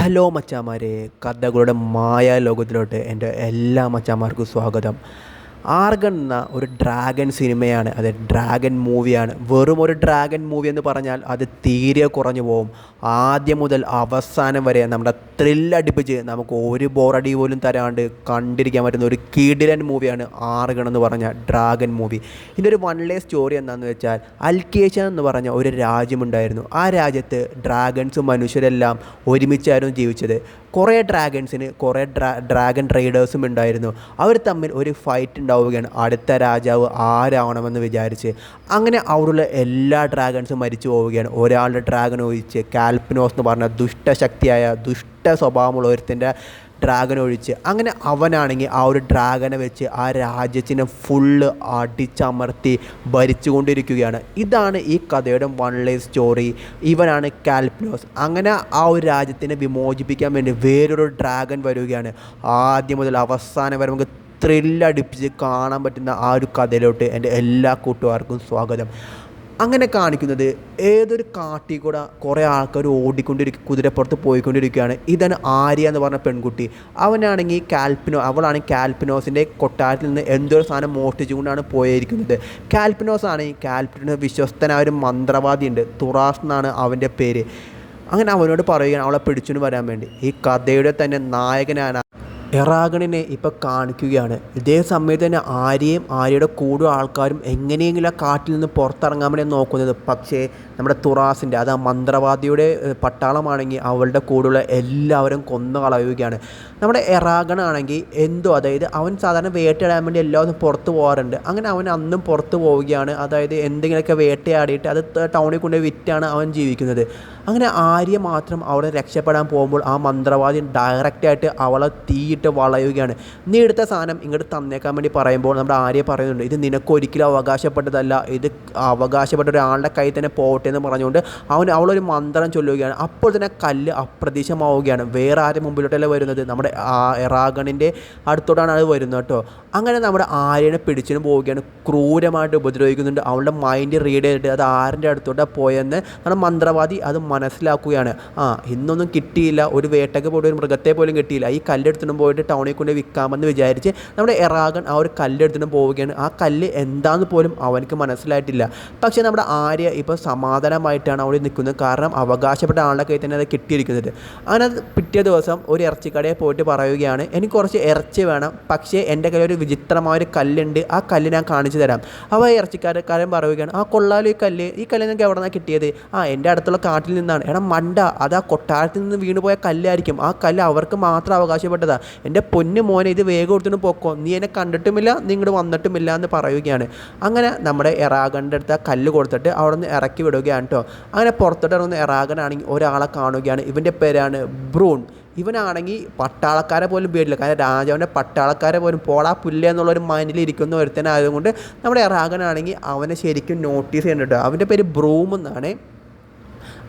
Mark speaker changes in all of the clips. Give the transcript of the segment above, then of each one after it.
Speaker 1: Hello മച്ചാമാരെ കഥകളുടെ മായ ലോകത്തിലോട്ട് എന്റെ എല്ലാ മച്ചാമാർക്കും സ്വാഗതം. ആർഗൺ എന്ന ഒരു ഡ്രാഗൺ സിനിമയാണ്. അത് ഡ്രാഗൺ മൂവിയാണ്. വെറും ഒരു ഡ്രാഗൺ മൂവി എന്ന് പറഞ്ഞാൽ അത് തീരെ കുറഞ്ഞു പോകും. ആദ്യം മുതൽ അവസാനം വരെ നമ്മുടെ ത്രില്ലടിപ്പിച്ച് നമുക്ക് ഒരു ബോറടി പോലും തരാണ്ട് കണ്ടിരിക്കാൻ പറ്റുന്ന ഒരു കിടിലൻ മൂവിയാണ് ആർഗൺ എന്ന് പറഞ്ഞ ഡ്രാഗൺ മൂവി. ഇതിന്റെ ഒരു വൺ ലേ സ്റ്റോറി എന്താണെന്ന് വെച്ചാൽ അൽക്കേഷൻ എന്ന് പറഞ്ഞ ഒരു രാജ്യമുണ്ടായിരുന്നു ആ രാജ്യത്ത് ഡ്രാഗൺസും മനുഷ്യരെല്ലാം ഒരുമിച്ചായിരുന്നു ജീവിച്ചത്. കുറേ ഡ്രാഗൺസിന് കുറേ ഡ്രാ ഡ്രാഗൺ ട്രേഡേഴ്സും ഉണ്ടായിരുന്നു. അവർ തമ്മിൽ ഒരു ഫൈറ്റ് ഉണ്ടാവുകയാണ്. അടുത്ത രാജാവ് ആരാവണമെന്ന് വിചാരിച്ച് അങ്ങനെ അവിടെയുള്ള എല്ലാ ഡ്രാഗൺസും മരിച്ചു പോവുകയാണ്. ഒരാളുടെ ഡ്രാഗൺ ഒഴിച്ച് കാൽപ്പിനോസ് എന്ന് പറഞ്ഞ ദുഷ്ടശക്തിയായ ദുഷ്ട സ്വഭാവമുള്ള ഒരുത്തിന്റെ ഡ്രാഗൻ ഒഴിച്ച്. അങ്ങനെ അവനാണെങ്കിൽ ആ ഒരു ഡ്രാഗനെ വെച്ച് ആ രാജ്യത്തിനെ ഫുള്ള് അടിച്ചമർത്തി ഭരിച്ചുകൊണ്ടിരിക്കുകയാണ്. ഇതാണ് ഈ കഥയുടെ വൺ ലൈഫ് സ്റ്റോറി ഇവനാണ് കാൽപ്ലോസ് അങ്ങനെ ആ ഒരു രാജ്യത്തിനെ വിമോചിപ്പിക്കാൻ വേണ്ടി വേറൊരു ഡ്രാഗൻ വരികയാണ്. ആദ്യം മുതൽ അവസാനം വരെ നമുക്ക് ത്രില്ലടിപ്പിച്ച് കാണാൻ പറ്റുന്ന ആ ഒരു കഥയിലോട്ട് എന്റെ എല്ലാ കൂട്ടുകാർക്കും സ്വാഗതം. അങ്ങനെ കാണിക്കുന്നത് ഏതൊരു കാട്ടിൽ കൂടെ കുറേ ആൾക്കാർ ഓടിക്കൊണ്ടിരിക്കും കുതിരപ്പുറത്ത് പോയിക്കൊണ്ടിരിക്കുകയാണ്. ഇതാണ് ആര്യ എന്ന് പറഞ്ഞ പെൺകുട്ടി. അവനാണെങ്കിൽ കാൽപ്പിനോ അവളാണെങ്കിൽ കാൽപ്പിനോസിന്റെ കൊട്ടാരത്തിൽ നിന്ന് എന്തൊരു സാധനം മോഷ്ടിച്ചുകൊണ്ടാണ് പോയിരിക്കുന്നത്. കാൽപ്പിനോസ് ആണെങ്കിൽ കാൽപ്പിനോ വിശ്വസ്തനായ ഒരു മന്ത്രവാദിയുണ്ട്. തുറാസ് എന്നാണ് അവന്റെ പേര്. അങ്ങനെ അവനോട് പറയുകയാണ് അവളെ പിടിച്ചുകൊണ്ട് വരാൻ വേണ്ടി. ഈ കഥയുടെ തന്നെ നായകനാണ് എറാഗണിനെ ഇപ്പോൾ കാണിക്കുകയാണ്. ഇതേ സമയത്ത് തന്നെ ആര്യയും ആര്യയുടെ കൂടെ ആൾക്കാരും എങ്ങനെയെങ്കിലും ആ കാട്ടിൽ നിന്ന് പുറത്തിറങ്ങാൻ വേണ്ടി നോക്കുന്നത്. പക്ഷേ നമ്മുടെ തുറാസിന്റെ അത് ആ മന്ത്രവാദിയുടെ പട്ടാളമാണെങ്കിൽ അവളുടെ കൂടെയുള്ള എല്ലാവരും കൊന്നു കളയുകയാണ് നമ്മുടെ എറാഗണാണെങ്കിൽ എന്തോ അതായത് അവൻ സാധാരണ വേട്ടയാടാൻ വേണ്ടി എല്ലാവരും പുറത്ത് പോകാറുണ്ട്. അങ്ങനെ അവൻ അന്നും പുറത്ത് പോവുകയാണ്. അതായത് എന്തെങ്കിലുമൊക്കെ വേട്ടയാടിയിട്ട് അത് ടൗണിൽ കൊണ്ടുപോയി വിറ്റാണ് അവൻ ജീവിക്കുന്നത്. അങ്ങനെ ആര്യ മാത്രം അവിടെ രക്ഷപ്പെടാൻ പോകുമ്പോൾ ആ മന്ത്രവാദി ഡയറക്റ്റായിട്ട് അവളെ തീയിട്ട് വളയുകയാണ്. നീ എടുത്ത സാധനം ഇങ്ങോട്ട് തന്നേക്കാൻ വേണ്ടി പറയുമ്പോൾ നമ്മുടെ ആര്യ പറയുന്നുണ്ട് ഇത് നിനക്കൊരിക്കലും അവകാശപ്പെട്ടതല്ല. ഇത് അവകാശപ്പെട്ട ഒരാളുടെ കയ്യിൽ തന്നെ പോകട്ടെ എന്ന് പറഞ്ഞുകൊണ്ട് അവൻ അവളൊരു മന്ത്രം ചൊല്ലുകയാണ്. അപ്പോൾ തന്നെ കല്ല് അപ്രതീക്ഷമാവുകയാണ് വേറെ ആരും മുമ്പിലോട്ടല്ല വരുന്നത്? നമ്മുടെ എറാഗണിന്റെ അടുത്തോട്ടാണ് അത് വരുന്നത് കേട്ടോ. അങ്ങനെ നമ്മുടെ ആര്യനെ പിടിച്ചിന് പോവുകയാണ്. ക്രൂരമായിട്ട് ഉപദ്രവിക്കുന്നുണ്ട്. അവളുടെ മൈൻഡ് റീഡ് ചെയ്തിട്ട് അത് ആരുടെ അടുത്തോട്ടാണ് പോയെന്ന് നമ്മുടെ മന്ത്രവാദി അത് മനസ്സിലാക്കുകയാണ്. ആ ഇന്നൊന്നും കിട്ടിയില്ല. ഒരു വേട്ടയ്ക്ക് പോയിട്ട് ഒരു മൃഗത്തെ പോലും കിട്ടിയില്ല. ഈ കല്ലെടുത്തിനും പോയിട്ട് ടൗണിൽ കൊണ്ട് വിൽക്കാമെന്ന് വിചാരിച്ച് നമ്മുടെ എറാഗൻ ആ ഒരു കല്ലെടുത്തിനും പോവുകയാണ്. ആ കല്ല് എന്താന്ന് പോലും അവനക്ക് മനസ്സിലായിട്ടില്ല. പക്ഷേ നമ്മുടെ ആര്യ ഇപ്പോൾ സമാധാനമായിട്ടാണ് അവിടെ നിൽക്കുന്നത്. കാരണം അവകാശപ്പെട്ട ആളുടെ കയ്യിൽ തന്നെ അത് കിട്ടിയിരിക്കുന്നത്. അങ്ങനെ പിറ്റേ ദിവസം ഒരു ഇറച്ചിക്കടയിൽ പോയിട്ട് പറയുകയാണ് എനിക്ക് കുറച്ച് ഇറച്ചി വേണം. പക്ഷേ എന്റെ കയ്യിൽ ഒരു വിചിത്രമായ ഒരു കല്ലുണ്ട്. ആ കല്ല് ഞാൻ കാണിച്ചു തരാം. അപ്പോൾ ഇറച്ചിക്കാരക്കാരൻ പറയുകയാണ് ആ കൊള്ളാലോ ഈ കല്ല്. ഈ കല്ല് നിങ്ങൾക്ക് എവിടെ നിന്നാണ് കിട്ടിയത്? ആ എന്റെ അടുത്തുള്ള കാട്ടിൽ നിന്നാണ്. എടാ മണ്ട. അത് ആ കൊട്ടാരത്തിൽ നിന്ന് വീണുപോയ കല്ലായിരിക്കും. ആ കല്ല് അവർക്ക് മാത്രം അവകാശപ്പെട്ടതാ. എന്റെ പൊന്നു മോനെ ഇത് വേഗം കൊടുത്തിട്ട് പൊക്കോ. നീ എന്നെ കണ്ടിട്ടുമില്ല നീ ഇങ്ങോട്ട് വന്നിട്ടുമില്ല എന്ന് പറയുകയാണ്. അങ്ങനെ നമ്മുടെ എറാഗന്റെ അടുത്ത് ആ കല്ല് കൊടുത്തിട്ട് അവിടെ നിന്ന് ഇറക്കി വിടുകയാണ് കേട്ടോ അങ്ങനെ പുറത്തോട്ട് ഇറങ്ങുന്ന എറാഗനാണെങ്കിൽ ഒരാളെ കാണുകയാണ്. ഇവന്റെ പേരാണ് ബ്രൂൺ. ഇവനാണെങ്കിൽ പട്ടാളക്കാരെ പോലും പേടില്ല കാരണം രാജാവിന്റെ പട്ടാളക്കാരെ പോലും. പോളാ പുല്ല എന്നുള്ള ഒരു മൈൻഡിൽ ഇരിക്കുന്ന ഒരുത്തനായതുകൊണ്ട് നമ്മുടെ എറാഗനാണെങ്കിൽ അവനെ ശരിക്കും നോട്ടീസ് ചെയ്യുന്നുണ്ട് അവന്റെ പേര് ബ്രൂം എന്നാണ്.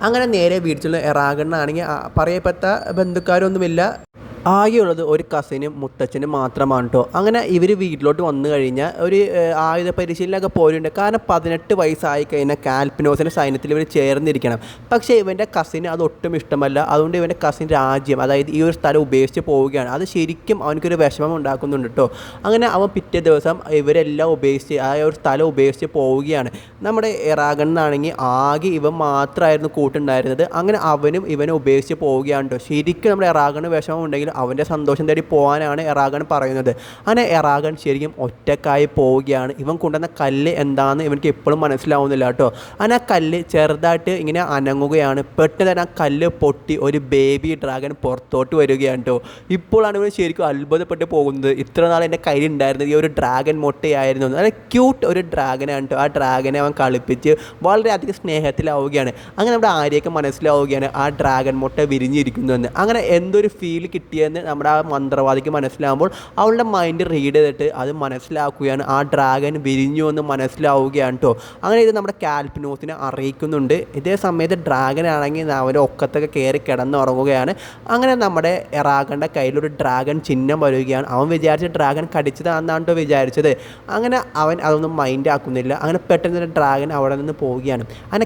Speaker 1: അങ്ങനെ നേരെ വീട്ടിലുള്ള എറാഗണ്ണാണെങ്കിൽ പറയപ്പെട്ട ബന്ധുക്കാരൊന്നുമില്ല. ആകെയുള്ളത് ഒരു കസിനും മുത്തച്ഛനും മാത്രമാണ് കേട്ടോ അങ്ങനെ ഇവർ വീട്ടിലോട്ട് വന്നു കഴിഞ്ഞാൽ ഒരു ആയുധ പരിശീലനമൊക്കെ പോലുണ്ട് കാരണം പതിനെട്ട് വയസ്സായി കഴിഞ്ഞാൽ കാൽപ്പിനോസിന്റെ സൈന്യത്തിൽ ഇവർ ചേർന്നിരിക്കണം. പക്ഷേ ഇവന്റെ കസിന് അതൊട്ടും ഇഷ്ടമല്ല. അതുകൊണ്ട് ഇവന്റെ കസിൻ രാജ്യം അതായത് ഈ ഒരു സ്ഥലം ഉപേക്ഷിച്ച് പോവുകയാണ്. അത് ശരിക്കും അവനക്കൊരു വിഷമം ഉണ്ടാക്കുന്നുണ്ട് കേട്ടോ അങ്ങനെ അവൻ പിറ്റേ ദിവസം ഇവരെല്ലാം ഉപേക്ഷിച്ച് ആ ഒരു സ്ഥലം ഉപേക്ഷിച്ച് പോവുകയാണ്. നമ്മുടെ എറാഗണ്ണാണെങ്കിൽ ആകെ ഇവൻ മാത്രമായിരുന്നു കൂട്ടുണ്ടായിരുന്നത്. അങ്ങനെ അവനും ഇവനെ ഉപേക്ഷിച്ച് പോവുകയാണ് കേട്ടോ ശരിക്കും നമ്മുടെ എറാഗണ് വിഷമം ഉണ്ടെങ്കിൽ അവന്റെ സന്തോഷം തേടി പോകാനാണ് എറാഗൺ പറയുന്നത്. അങ്ങനെ എറാഗൺ ശരിക്കും ഒറ്റക്കായി പോവുകയാണ്. ഇവൻ കൊണ്ടുവന്ന കല്ല് എന്താണെന്ന് ഇവനക്ക് എപ്പോഴും മനസ്സിലാവുന്നില്ല കേട്ടോ. അങ്ങനെ ആ കല്ല് ചെറുതായിട്ട് ഇങ്ങനെ അനങ്ങുകയാണ്. പെട്ടെന്ന് തന്നെ ആ കല്ല് പൊട്ടി ഒരു ബേബി ഡ്രാഗൺ പുറത്തോട്ട് വരികയാണ് കേട്ടോ. ഇപ്പോഴാണ് ഇവൻ ശരിക്കും അത്ഭുതപ്പെട്ട് പോകുന്നത്. ഇത്ര നാൾ എന്റെ കയ്യിലുണ്ടായിരുന്നത് ഈ ഒരു ഡ്രാഗൺ മുട്ടയായിരുന്നു. നല്ല ക്യൂട്ട് ഒരു ഡ്രാഗനാണ് കേട്ടോ. ആ ഡ്രാഗനെ അവൻ കളിപ്പിച്ച് വളരെയധികം സ്നേഹത്തിലാവുകയാണ്. അങ്ങനെ നമ്മുടെ ആര്യയൊക്കെ മനസ്സിലാവുകയാണ് ആ ഡ്രാഗൺ മുട്ട വിരിഞ്ഞിരിക്കുന്നു എന്ന്. അങ്ങനെ എന്തൊരു ഫീൽ കിട്ടിയ എന്ന് നമ്മുടെ ആ മന്ത്രവാദിക്ക് മനസ്സിലാകുമ്പോൾ അവളുടെ മൈൻഡ് റീഡ് ചെയ്തിട്ട് അത് മനസ്സിലാക്കുകയാണ്. ആ ഡ്രാഗൻ വിരിഞ്ഞു എന്ന് മനസ്സിലാവുകയാണ് കേട്ടോ അങ്ങനെ ഇത് നമ്മുടെ കാൽപ്പിനോസിനെ അറിയിക്കുന്നുണ്ട്. ഇതേ സമയത്ത് ഡ്രാഗൻ ആണെങ്കിൽ അവന്റെ ഒക്കത്തൊക്കെ കയറി കിടന്നുറങ്ങുകയാണ്. അങ്ങനെ നമ്മുടെ എറാഗന്റെ കയ്യിലൊരു ഡ്രാഗൺ ചിഹ്നം വരികയാണ്. അവൻ വിചാരിച്ച ഡ്രാഗൺ കടിച്ചതാണെന്നാണ് വിചാരിച്ചത്. അങ്ങനെ അവൻ അതൊന്നും മൈൻഡ് ആക്കുന്നില്ല. അങ്ങനെ പെട്ടെന്ന് തന്നെ ഡ്രാഗൺ അവിടെ നിന്ന് പോവുകയാണ്. അങ്ങനെ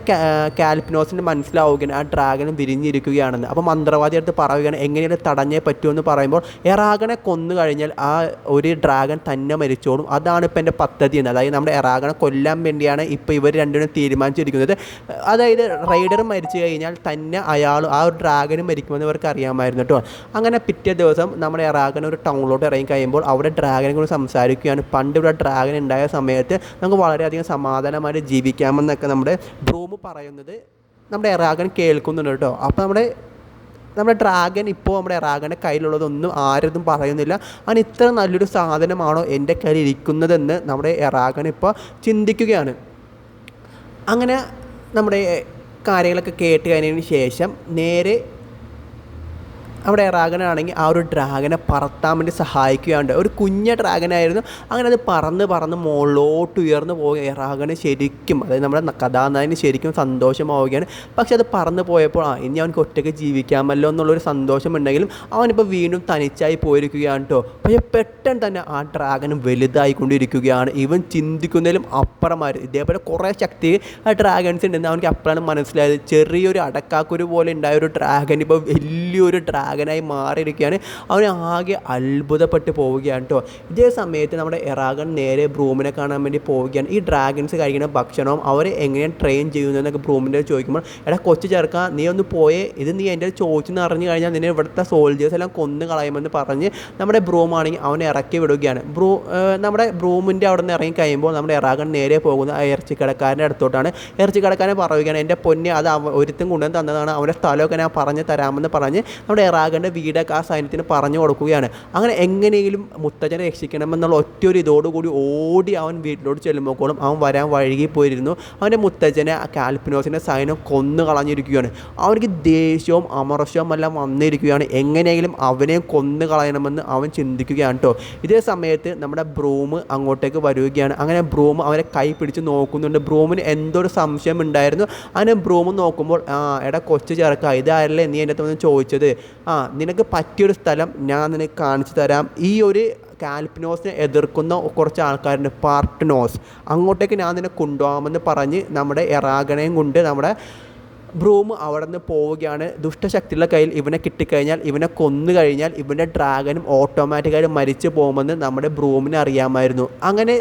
Speaker 1: കാൽപ്പിനോസിന് മനസ്സിലാവുകയാണ് ആ ഡ്രാഗൻ വിരിഞ്ഞിരിക്കുകയാണെന്ന്. അപ്പോൾ മന്ത്രവാദി അടുത്ത് പറയുകയാണ് എങ്ങനെയാണ് തടഞ്ഞേ പറ്റുമെന്ന് പറയുമ്പോൾ എറാഗനെ കൊന്നു കഴിഞ്ഞാൽ ആ ഒരു ഡ്രാഗൺ തന്നെ മരിച്ചോളും. അതാണ് ഇപ്പം എന്റെ പദ്ധതി എന്ന്. അതായത് നമ്മുടെ എറാഗനെ കൊല്ലാൻ വേണ്ടിയാണ് ഇപ്പോൾ ഇവർ രണ്ടുപേരും തീരുമാനിച്ചിരിക്കുന്നത്. അതായത് റൈഡർ മരിച്ചു കഴിഞ്ഞാൽ തന്നെ അയാൾ ആ ഒരു ഡ്രാഗനും മരിക്കുമെന്ന് ഇവർക്ക് അറിയാമായിരുന്നു കേട്ടോ. അങ്ങനെ പിറ്റേ ദിവസം നമ്മുടെ എറാഗൻ ഒരു ടൗണിലോട്ട് ഇറങ്ങി കഴിയുമ്പോൾ അവിടെ ഡ്രാഗനെ കൂടി സംസാരിക്കുകയാണ്. പണ്ട് ഇവിടെ ഡ്രാഗൻ ഉണ്ടായ സമയത്ത് നമുക്ക് വളരെയധികം സമാധാനമായിട്ട് ജീവിക്കാമെന്നൊക്കെ നമ്മുടെ ബ്രൂമ് പറയുന്നത് നമ്മുടെ എറാഗൻ കേൾക്കുന്നുണ്ട് കേട്ടോ. അപ്പോൾ നമ്മുടെ നമ്മുടെ ഡ്രാഗൻ ഇപ്പോൾ നമ്മുടെ ഡ്രാഗന്റെ കയ്യിലുള്ളതൊന്നും ആരതും പറയുന്നില്ല. അവൻ ഇത്ര നല്ലൊരു സാധനമാണോ എന്റെ കയ്യിൽ ഇരിക്കുന്നതെന്ന് നമ്മുടെ ഡ്രാഗൻ ഇപ്പോൾ ചിന്തിക്കുകയാണ്. അങ്ങനെ നമ്മുടെ കാര്യങ്ങളൊക്കെ കേട്ട് കഴിഞ്ഞതിന് ശേഷം നേരെ അവിടെ ഡ്രാഗനാണെങ്കിൽ ആ ഒരു ഡ്രാഗനെ പറത്താൻ വേണ്ടി സഹായിക്കുകയുണ്ട്. ഒരു കുഞ്ഞ ഡ്രാഗനായിരുന്നു. അങ്ങനെ അത് പറന്ന് പറന്ന് മുകളിലോട്ട് ഉയർന്നു പോയ ഡ്രാഗന് ശരിക്കും അതായത് നമ്മുടെ കഥാനായകന് ശരിക്കും സന്തോഷമാവുകയാണ്. പക്ഷെ അത് പറന്ന് പോയപ്പോൾ ആ ഇനി അവനക്ക് ഒറ്റയ്ക്ക് ജീവിക്കാമല്ലോ എന്നുള്ളൊരു സന്തോഷമുണ്ടെങ്കിലും അവനിപ്പോൾ വീണ്ടും തനിച്ചായി പോയിരിക്കുകയാണ് കേട്ടോ. പക്ഷേ പെട്ടെന്ന് തന്നെ ആ ഡ്രാഗൻ വലുതായിക്കൊണ്ടിരിക്കുകയാണ്. ഇവൻ ചിന്തിക്കുന്നതിലും അപ്പുറമായി ഇതേപോലെ കുറേ ശക്തി ആ ഡ്രാഗൺസ് ഉണ്ടെന്ന് അവനക്ക് അപ്പോഴാണ് മനസ്സിലായത്. ചെറിയൊരു അടക്കാക്കുരു പോലെ ഉണ്ടായ ഒരു ഡ്രാഗൻ ഇപ്പോൾ വലിയൊരു ഡ്രാഗനായി മാറിയിരിക്കുകയാണ്. അവൻ ആകെ അത്ഭുതപ്പെട്ട് പോവുകയാണ് കേട്ടോ ഇതേ സമയത്ത് നമ്മുടെ എറാഗൺ നേരെ ബ്രൂമിനെ കാണാൻ വേണ്ടി പോവുകയാണ്. ഈ ഡ്രാഗൺസ് കഴിക്കുന്ന ഭക്ഷണവും അവരെ എങ്ങനെയാണ് ട്രെയിൻ ചെയ്യുന്നതെന്നൊക്കെ ബ്രൂമിന്റെ ചോദിക്കുമ്പോൾ എടാ കൊച്ചു ചേർക്ക നീ ഒന്ന് പോയേ. ഇത് നീ എന്റെ ചോദിച്ചെന്ന് അറിഞ്ഞു കഴിഞ്ഞാൽ നിന്നെ ഇവിടുത്തെ സോൾജേഴ്സ് എല്ലാം കൊന്നു കളയുമെന്ന് പറഞ്ഞ് നമ്മുടെ ബ്രൂമാണെങ്കിൽ അവനെ ഇറക്കി വിടുകയാണ്. ബ്രൂ നമ്മുടെ ബ്രൂമിന്റെ അവിടെ നിന്ന് ഇറങ്ങി കഴിയുമ്പോൾ നമ്മുടെ എറാഗൺ നേരെ പോകുന്ന ആ ഇറച്ചിക്കടക്കാരന്റെ അടുത്തോട്ടാണ്. ഇറച്ചിക്കടക്കാരൻ പറയുകയാണ് എന്റെ പൊന്നെ അത് ഒരുത്തും കൊണ്ടുവന്ന് തന്നതാണ്. അവന്റെ സ്ഥലമൊക്കെ ഞാൻ പറഞ്ഞ് തരാമെന്ന് പറഞ്ഞ് നമ്മുടെ എറാഗന്റെ വീടൊക്കെ ആ സൈന്യത്തിന് പറഞ്ഞു കൊടുക്കുകയാണ്. അങ്ങനെ എങ്ങനെയെങ്കിലും മുത്തച്ഛനെ രക്ഷിക്കണമെന്നുള്ള ഒറ്റ ഒരു ഇതോടുകൂടി ഓടി അവൻ വീട്ടിലോട്ട് ചെല്ലുമ്പോഴോളം അവൻ വരാൻ വഴുകി പോയിരുന്നു. അവന്റെ മുത്തച്ഛനെ ആ കാൽപ്പിനോസിന്റെ സൈന്യം കൊന്നു കളഞ്ഞിരിക്കുകയാണ്. അവനിക്ക് ദേഷ്യവും അമർഷവും എല്ലാം വന്നിരിക്കുകയാണ്. എങ്ങനെയെങ്കിലും അവനെ കൊന്നു കളയണമെന്ന് അവൻ ചിന്തിക്കുകയാണ് കേട്ടോ. ഇതേ സമയത്ത് നമ്മുടെ ബ്രൂമ് അങ്ങോട്ടേക്ക് വരികയാണ്. അങ്ങനെ ബ്രൂമ് അവരെ കൈ പിടിച്ച് നോക്കുന്നുണ്ട്. ബ്രൂമിന് എന്തൊരു സംശയം ഉണ്ടായിരുന്നു. അങ്ങനെ ബ്രൂമ് നോക്കുമ്പോൾ ആ എടാ കൊച്ചു ചേർക്ക ഇതാരല്ലേ നീ എന്റെ അടുത്ത് വന്ന് ചോദിച്ചത്? ആ നിനക്ക് പറ്റിയൊരു സ്ഥലം ഞാൻ നിനക്ക് കാണിച്ചു തരാം. ഈ ഒരു കാൽപ്പിനോസിനെ എതിർക്കുന്ന കുറച്ച് ആൾക്കാരുണ്ട് പാർട്ട്നോസ്. അങ്ങോട്ടേക്ക് ഞാൻ നിന്നെ കൊണ്ടുപോകാമെന്ന് പറഞ്ഞ് നമ്മുടെ എറാഗണയും കൊണ്ട് നമ്മുടെ ബ്രൂം അവിടെ നിന്ന് പോവുകയാണ്. ദുഷ്ടശക്തിയുടെ കയ്യിൽ ഇവനെ കിട്ടിക്കഴിഞ്ഞാൽ ഇവനെ കൊന്നു കഴിഞ്ഞാൽ ഇവന്റെ ഡ്രാഗനും ഓട്ടോമാറ്റിക്കായിട്ട് മരിച്ചു പോകുമെന്ന് നമ്മുടെ ബ്രൂമിന് അറിയാമായിരുന്നു. അങ്ങനെ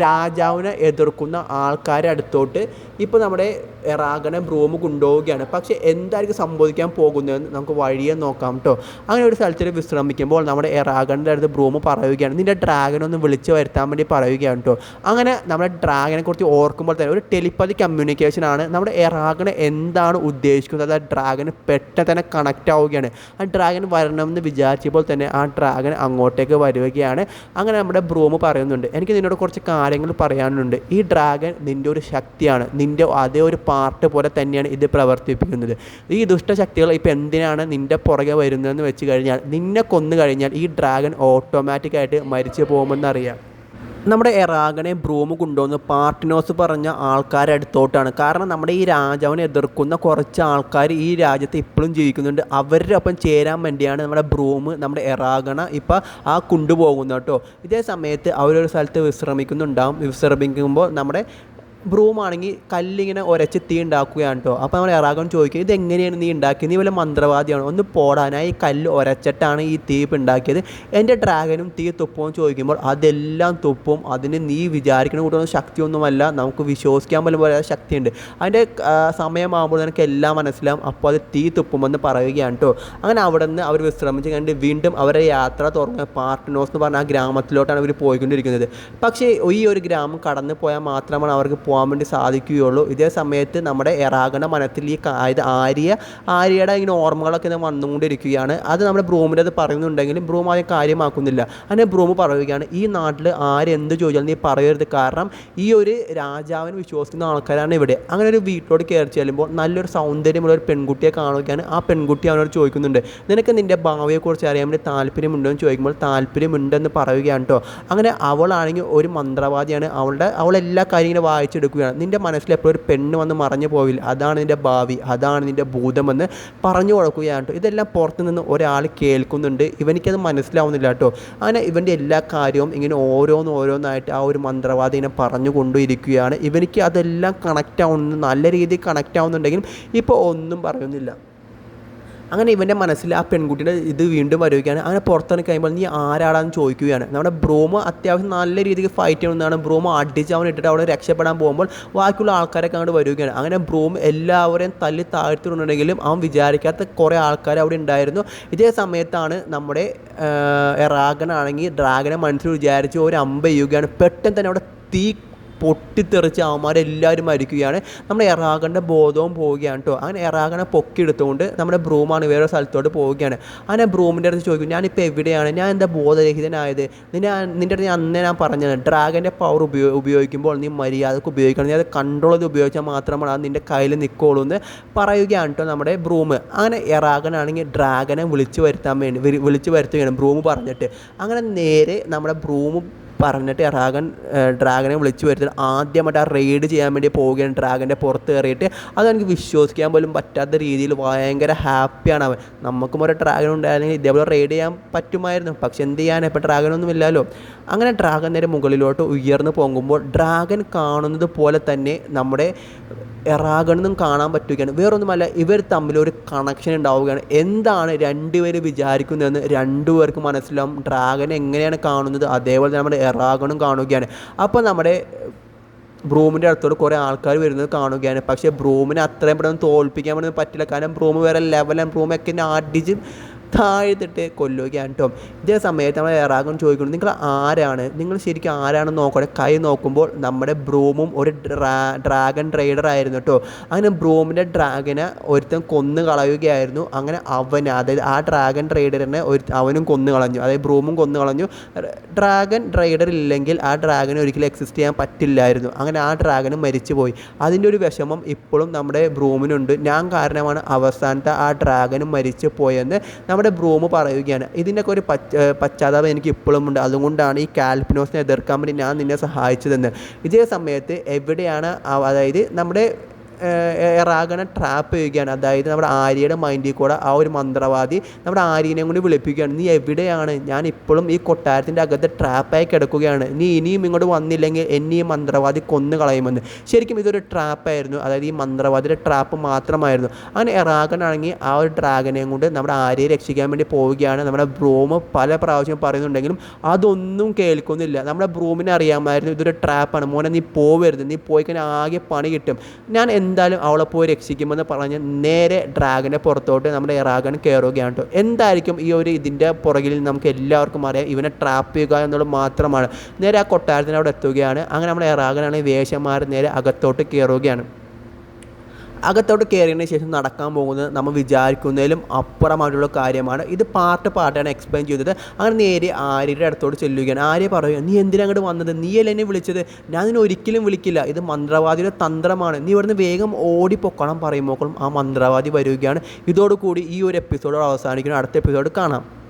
Speaker 1: രാജാവിനെ എതിർക്കുന്ന ആൾക്കാരെ അടുത്തോട്ട് ഇപ്പോൾ നമ്മുടെ എറാഗനെ ബ്രൂമ് കൊണ്ടുപോവുകയാണ്. പക്ഷേ എന്തായിരിക്കും സംഭവിക്കാൻ പോകുന്നതെന്ന് നമുക്ക് വഴിയെ നോക്കാം കേട്ടോ അങ്ങനെ ഒരു സ്ഥലത്തിൽ വിശ്രമിക്കുമ്പോൾ നമ്മുടെ എറാഗന്റെ അടുത്ത് ബ്രൂമ് പറയുകയാണ്. നിന്റെ ഡ്രാഗനെ ഒന്ന് വിളിച്ച് വരുത്താൻ വേണ്ടി പറയുകയാണ് കേട്ടോ അങ്ങനെ നമ്മുടെ ഡ്രാഗനെ കുറിച്ച് ഓർക്കുമ്പോൾ തന്നെ ഒരു ടെലിപ്പതി കമ്മ്യൂണിക്കേഷൻ ആണ്. നമ്മുടെ എറാഗനെ എന്താണ് ഉദ്ദേശിക്കുന്നത്? ആ ഡ്രാഗന് പെട്ടെന്ന് തന്നെ കണക്റ്റ് ആവുകയാണ്. ആ ഡ്രാഗൻ വരണമെന്ന് വിചാരിച്ചപ്പോൾ തന്നെ ആ ഡ്രാഗൻ അങ്ങോട്ടേക്ക് വരികയാണ്. അങ്ങനെ നമ്മുടെ ബ്രൂമ് പറയുന്നുണ്ട്. എനിക്ക് നിന്നോട് കുറച്ച് കാര്യങ്ങൾ പറയാനുണ്ട്. ഈ ഡ്രാഗൻ നിന്റെ ഒരു ശക്തിയാണ്. നിന്റെ അതേ ഒരു പാർട്ട് പോലെ തന്നെയാണ് ഇത് പ്രവർത്തിപ്പിക്കുന്നത്. ഈ ദുഷ്ടശക്തികൾ ഇപ്പോൾ എന്തിനാണ് നിന്റെ പുറകെ വരുന്നതെന്ന് വെച്ച് കഴിഞ്ഞാൽ നിന്നെ കൊന്നു കഴിഞ്ഞാൽ ഈ ഡ്രാഗൺ ഓട്ടോമാറ്റിക്കായിട്ട് മരിച്ചു പോകുമെന്നറിയാം. നമ്മുടെ എറാഗനെ ബ്രൂം കൊണ്ടുവന്ന് പാർട്ടിനോസ് പറഞ്ഞ ആൾക്കാരെ അടുത്തോട്ടാണ്. കാരണം നമ്മുടെ ഈ രാജാവിനെ എതിർക്കുന്ന കുറച്ച് ആൾക്കാർ ഈ രാജ്യത്ത് ഇപ്പോഴും ജീവിക്കുന്നുണ്ട്. അവരുടെ ഒപ്പം ചേരാൻ വേണ്ടിയാണ് നമ്മുടെ ബ്രൂം നമ്മുടെ എറാഗണ ഇപ്പോൾ ആ കൊണ്ടുപോകുന്നത് കേട്ടോ. ഇതേ സമയത്ത് അവരൊരു സ്ഥലത്ത് വിശ്രമിക്കുന്നുണ്ടാവും. വിശ്രമിക്കുമ്പോൾ നമ്മുടെ ബ്രൂമാണെങ്കിൽ കല്ലിങ്ങനെ ഉരച്ച് തീ ഉണ്ടാക്കുകയാണ് കേട്ടോ അപ്പോൾ നമ്മൾ എറാഗൺ ചോദിക്കും ഇത് എങ്ങനെയാണ് നീ ഉണ്ടാക്കിയത്? നീ വല്ല മന്ത്രവാദിയാണ്? ഒന്ന് പോടാനായി കല്ല് ഉരച്ചിട്ടാണ് ഈ തീ ഉണ്ടാക്കിയത്. എന്റെ ഡ്രാഗനും തീ തുപ്പുമെന്ന് ചോദിക്കുമ്പോൾ അതെല്ലാം തുപ്പും അതിന് നീ വിചാരിക്കുന്ന കൂട്ടൊന്നും ശക്തിയൊന്നുമല്ല നമുക്ക് വിശ്വസിക്കാൻ പോലും പോലെ ശക്തിയുണ്ട്. അതിന്റെ സമയമാകുമ്പോൾ നിനക്ക് എല്ലാം മനസ്സിലാവും അപ്പോൾ അത് തീ തുപ്പുമെന്ന് പറയുകയാണ് കേട്ടോ അങ്ങനെ അവിടെ നിന്ന് അവർ വിശ്രമിച്ച് കണ്ട് വീണ്ടും അവരെ യാത്ര തുറന്ന് പാർട്ട്നോസ് എന്ന് പറഞ്ഞ ആ ഗ്രാമത്തിലോട്ടാണ് അവർ പോയിക്കൊണ്ടിരിക്കുന്നത്. പക്ഷേ ഈ ഒരു ഗ്രാമം കടന്നു പോയാൽ മാത്രമാണ് അവർക്ക് പോകാൻ വേണ്ടി സാധിക്കുകയുള്ളൂ. ഇതേ സമയത്ത് നമ്മുടെ എറാഗണ മനത്തിൽ ഈ അതായത് ആര്യ ആര്യയുടെ ഇങ്ങനെ ഓർമ്മകളൊക്കെ ഇങ്ങനെ വന്നുകൊണ്ടിരിക്കുകയാണ്. അത് നമ്മുടെ ബ്രൂമിന്റെ അത് പറയുന്നുണ്ടെങ്കിലും ബ്രൂം ആദ്യം കാര്യമാക്കുന്നില്ല. അങ്ങനെ ബ്രൂം പറയുകയാണ് ഈ നാട്ടിൽ ആരെന്ത് ചോദിച്ചാലും നീ പറയരുത്. കാരണം ഈ ഒരു രാജാവിനെ വിശ്വസിക്കുന്ന ആൾക്കാരാണ് ഇവിടെ. അങ്ങനെ ഒരു വീട്ടിലോട്ട് കയറി ചെല്ലുമ്പോൾ നല്ലൊരു സൗന്ദര്യമുള്ള ഒരു പെൺകുട്ടിയെ കാണുകയാണ്. ആ പെൺകുട്ടി അവനോട് ചോദിക്കുന്നുണ്ട് നിനക്ക് നിന്റെ ഭാവിയെക്കുറിച്ച് അറിയാൻ വേണ്ടി താല്പര്യമുണ്ടോ? എന്ന് ചോദിക്കുമ്പോൾ താല്പര്യമുണ്ടെന്ന് പറയുകയാണ് കേട്ടോ അങ്ങനെ അവളാണെങ്കിൽ ഒരു മന്ത്രവാദിയാണ്. അവളുടെ അവളെല്ലാ കാര്യങ്ങളും കാര്യം വായിച്ചെടുക്കുകയാണ് നിന്റെ മനസ്സിൽ എപ്പോഴും ഒരു പെണ്ണ് വന്ന് മറഞ്ഞു പോവില്ല. അതാണ് നിന്റെ ഭാവി അതാണ് നിന്റെ ഭൂതമെന്ന് പറഞ്ഞു കൊടുക്കുകയാണ് കേട്ടോ. ഇതെല്ലാം പുറത്ത് നിന്ന് ഒരാൾ കേൾക്കുന്നുണ്ട്. ഇവനിക്കത് മനസ്സിലാവുന്നില്ല കേട്ടോ. അങ്ങനെ ഇവന്റെ എല്ലാ കാര്യവും ഇങ്ങനെ ഓരോന്ന് ഓരോന്നായിട്ട് ആ ഒരു മന്ത്രവാദി ഇങ്ങനെ പറഞ്ഞു കൊണ്ടിരിക്കുകയാണ്. ഇവനിക്ക് അതെല്ലാം കണക്റ്റ് ആവുന്നു നല്ല രീതിയിൽ കണക്റ്റ് ആവുന്നുണ്ടെങ്കിലും ഇപ്പോൾ ഒന്നും പറയുന്നില്ല. അങ്ങനെ ഇവന്റെ മനസ്സിൽ ആ പെൺകുട്ടിയുടെ ഇത് വീണ്ടും വരവിക്കുകയാണ്. അങ്ങനെ പുറത്തിറങ്ങി കഴിയുമ്പോൾ നീ ആരാടാന്ന് ചോദിക്കുകയാണ്. നമ്മുടെ ബ്രോമ അത്യാവശ്യം നല്ല രീതിക്ക് ഫൈറ്റ് ചെയ്യുന്നതാണ്. ബ്രോമ അടിച്ച് അവൻ ഇട്ടിട്ട് അവിടെ രക്ഷപ്പെടാൻ പോകുമ്പോൾ ബാക്കിയുള്ള ആൾക്കാരൊക്കെ അങ്ങോട്ട് വരികയാണ്. അങ്ങനെ ബ്രോം എല്ലാവരെയും തല്ലി താഴ്ത്തിയിട്ടുണ്ടെങ്കിലും അവൻ വിചാരിക്കാത്ത കുറേ ആൾക്കാർ അവിടെ ഉണ്ടായിരുന്നു. ഇതേ സമയത്താണ് നമ്മുടെ റാഗനാണെങ്കിൽ ഡ്രാഗനെ മനസ്സിൽ വിചാരിച്ച് ഒരു അമ്പ ചെയ്യുകയാണ്. പെട്ടെന്ന് തന്നെ അവിടെ തീ പൊട്ടിത്തെറിച്ച് അവന്മാരെല്ലാവരും മരിക്കുകയാണ്. നമ്മുടെ എറാഗന്റെ ബോധവും പോവുകയാണ് കേട്ടോ അങ്ങനെ എറാഗനെ പൊക്കിയെടുത്തുകൊണ്ട് നമ്മുടെ ബ്രൂമാണ് വേറെ സ്ഥലത്തോട്ട് പോവുകയാണ്. അങ്ങനെ ബ്രൂമിന്റെ അടുത്ത് ചോദിക്കും ഞാനിപ്പോൾ എവിടെയാണ്? ഞാൻ എന്താ ബോധരഹിതനായത്? നിന്നെ നിന്റെ അടുത്ത് ഞാൻ അന്നേ ഞാൻ പറഞ്ഞത് ഡ്രാഗന്റെ പവർ ഉപയോ ഉപയോഗിക്കുമ്പോൾ നീ മര്യാദയ്ക്ക് ഉപയോഗിക്കണം. നീ അത് കൺട്രോൾ ചെയ്ത് ഉപയോഗിച്ചാൽ മാത്രമാണ് അത് നിന്റെ കയ്യിൽ നിൽക്കുള്ളൂ എന്ന് പറയുകയാണ് കേട്ടോ നമ്മുടെ ബ്രൂമ്. അങ്ങനെ എറാഗനാണെങ്കിൽ ഡ്രാഗനെ വിളിച്ചു വരുത്താൻ വേണ്ടി വിളി- വിളിച്ചു വരുത്തുകയാണ് ബ്രൂമ് പറഞ്ഞിട്ട്. അങ്ങനെ നേരെ നമ്മുടെ ബ്രൂമ് പറഞ്ഞിട്ട് എറാഗൻ ഡ്രാഗനെ വിളിച്ചു വരുത്തി. ആദ്യമായിട്ട് ആ റെയ്ഡ് ചെയ്യാൻ വേണ്ടി പോവുകയാണ് ഡ്രാഗന്റെ പുറത്ത് കയറിയിട്ട്. അതെനിക്ക് വിശ്വസിക്കാൻ പോലും പറ്റാത്ത രീതിയിൽ ഭയങ്കര ഹാപ്പിയാണ് അവൻ. നമുക്കും ഒരു ഡ്രാഗൺ ഉണ്ടായിരുന്നെങ്കിൽ ഇതേപോലെ റെയ്ഡ് ചെയ്യാൻ പറ്റുമായിരുന്നു. പക്ഷെ എന്ത് ചെയ്യാൻ ഇപ്പോൾ ഡ്രാഗനൊന്നും ഇല്ലല്ലോ. അങ്ങനെ ഡ്രാഗൻ നേരെ മുകളിലോട്ട് ഉയർന്നു പോകുമ്പോൾ ഡ്രാഗൻ കാണുന്നത് പോലെ തന്നെ നമ്മുടെ എറാഗണെന്നും കാണാൻ പറ്റുകയാണ്. വേറൊന്നുമല്ല ഇവർ തമ്മിൽ ഒരു കണക്ഷൻ ഉണ്ടാവുകയാണ്. എന്താണ് രണ്ടുപേർ വിചാരിക്കുന്നതെന്ന് രണ്ടുപേർക്ക് മനസ്സിലാവും. ഡ്രാഗൻ എങ്ങനെയാണ് കാണുന്നത്? അതേപോലെ തന്നെ നമ്മുടെ എറാഗണും കാണുകയാണ്. അപ്പോൾ നമ്മുടെ ബ്രൂമിന്റെ അടുത്തോട് കുറേ ആൾക്കാർ വരുന്നത് കാണുകയാണ്. പക്ഷേ ബ്രൂമിനെ അത്രയും പെട്ടെന്ന് തോൽപ്പിക്കാൻ വേണ്ടി പറ്റില്ല. കാരണം ബ്രൂം വേറെ ലെവലാണ് ബ്രൂമൊക്കെ അടിച്ച് താഴ്ത്തിട്ട് കൊല്ലുകയാണ് കേട്ടോ. ഇതേ സമയത്ത് നമ്മൾ എറാഗൻ ചോദിക്കുന്നു നിങ്ങൾ ആരാണ്? നിങ്ങൾ ശരിക്കും ആരാണെന്ന് നോക്കണേ കൈ നോക്കുമ്പോൾ നമ്മുടെ ബ്രൂമും ഒരു ഡ്രാഗൺ ട്രേഡർ ആയിരുന്നു കേട്ടോ. അങ്ങനെ ബ്രൂമിന്റെ ഡ്രാഗനെ ഒരുത്തൻ കൊന്നു കളയുകയായിരുന്നു. അങ്ങനെ അവന് അതായത് ആ ഡ്രാഗൺ ട്രെയ്ഡറിനെ ഒരു അവനും കൊന്നു കളഞ്ഞു. അതായത് ബ്രൂമും കൊന്നു കളഞ്ഞു. ഡ്രാഗൺ ട്രേഡർ ഇല്ലെങ്കിൽ ആ ഡ്രാഗന് ഒരിക്കലും എക്സിസ്റ്റ് ചെയ്യാൻ പറ്റില്ലായിരുന്നു. അങ്ങനെ ആ ഡ്രാഗന് മരിച്ചുപോയി. അതിന്റെ ഒരു വിഷമം ഇപ്പോഴും നമ്മുടെ ബ്രൂമിനുണ്ട്. ഞാൻ കാരണമാണ് അവസാനത്തെ ആ ഡ്രാഗനും മരിച്ചു പോയെന്ന് നമ്മുടെ ബ്രൂമ് പറയുകയാണ് ഇതിന്റെയൊക്കെ ഒരു പശ്ച പശ്ചാത്താപം എനിക്ക് ഇപ്പോഴും ഉണ്ട്. അതുകൊണ്ടാണ് ഈ കാൽപ്പിനോസിനെ എതിർക്കാൻ വേണ്ടി ഞാൻ നിന്നെ സഹായിച്ചതെന്ന്. ഇതേ സമയത്ത് എവിടെയാണ് അതായത് നമ്മുടെ എറാഗണ ട്രാപ്പ് ചെയ്യുകയാണ്. അതായത് നമ്മുടെ ആര്യയുടെ മൈൻഡിൽ കൂടെ ആ ഒരു മന്ത്രവാദി നമ്മുടെ ആര്യനെ കൊണ്ട് വിളിപ്പിക്കുകയാണ്. നീ എവിടെയാണ്? ഞാൻ ഇപ്പോഴും ഈ കൊട്ടാരത്തിന്റെ അകത്ത് ട്രാപ്പായി കിടക്കുകയാണ്. നീ ഇനിയും ഇങ്ങോട്ട് വന്നില്ലെങ്കിൽ എന്നെ ഈ മന്ത്രവാദി കൊന്നു കളയുമെന്ന്. ശരിക്കും ഇതൊരു ട്രാപ്പായിരുന്നു അതായത് ഈ മന്ത്രവാദിയുടെ ട്രാപ്പ് മാത്രമായിരുന്നു. അങ്ങനെ എറാഗനാണെങ്കിൽ ആ ഒരു ഡ്രാഗനെയും കൊണ്ട് നമ്മുടെ ആര്യയെ രക്ഷിക്കാൻ വേണ്ടി പോവുകയാണ്. നമ്മുടെ ബ്രൂമ് പല പ്രാവശ്യം പറയുന്നുണ്ടെങ്കിലും അതൊന്നും കേൾക്കുന്നില്ല. നമ്മുടെ ബ്രൂമിനെ അറിയാമായിരുന്നു ഇതൊരു ട്രാപ്പാണ് മോനെ നീ പോവരുത്. നീ പോയി കഴിഞ്ഞാൽ ആകെ പണി കിട്ടും. ഞാൻ എന്തായാലും അവളെ പോയി രക്ഷിക്കുമെന്ന് പറഞ്ഞ് നേരെ ഡ്രാഗനെ പുറത്തോട്ട് നമ്മുടെ എറാഗൺ കയറുകയാണ് കേട്ടോ. എന്തായിരിക്കും ഈ ഒരു ഇതിന്റെ പുറകിൽ നമുക്ക് എല്ലാവർക്കും അറിയാം. ഇവനെ ട്രാപ്പ് ചെയ്യുക എന്നുള്ളത് മാത്രമാണ്. നേരെ ആ കൊട്ടാരത്തിന് അവിടെ എത്തുകയാണ്. അങ്ങനെ നമ്മുടെ എറാഗനാണെങ്കിൽ വേഷന്മാർ നേരെ അകത്തോട്ട് കയറുകയാണ്. അകത്തോട്ട് കയറിയതിന് ശേഷം നടക്കാൻ പോകുന്നത് നമ്മൾ വിചാരിക്കുന്നതിലും അപ്പുറമായിട്ടുള്ള കാര്യമാണ്. ഇത് പാർട്ട് പാർട്ടാണ് എക്സ്പ്ലെയിൻ ചെയ്തത്. അങ്ങനെ നേരെ ആര്യയുടെ അടുത്തോട്ട് ചെല്ലുകയാണ്. ആര്യ പറയുക നീ എന്തിനാ അങ്ങോട്ട് വന്നത്? നീയല്ല എന്നെ വിളിച്ചത്? ഞാൻ നിന്നെ ഒരിക്കലും വിളിക്കില്ല. ഇത് മന്ത്രവാദിയുടെ തന്ത്രമാണ്. നീ ഇവിടുന്ന് വേഗം ഓടിപ്പൊക്കണം പറയുമ്പോഴും ആ മന്ത്രവാദി വരികയാണ്. ഇതോടുകൂടി ഈ ഒരു എപ്പിസോഡ് അവസാനിക്കുന്നു. അടുത്ത എപ്പിസോഡ് കാണാം.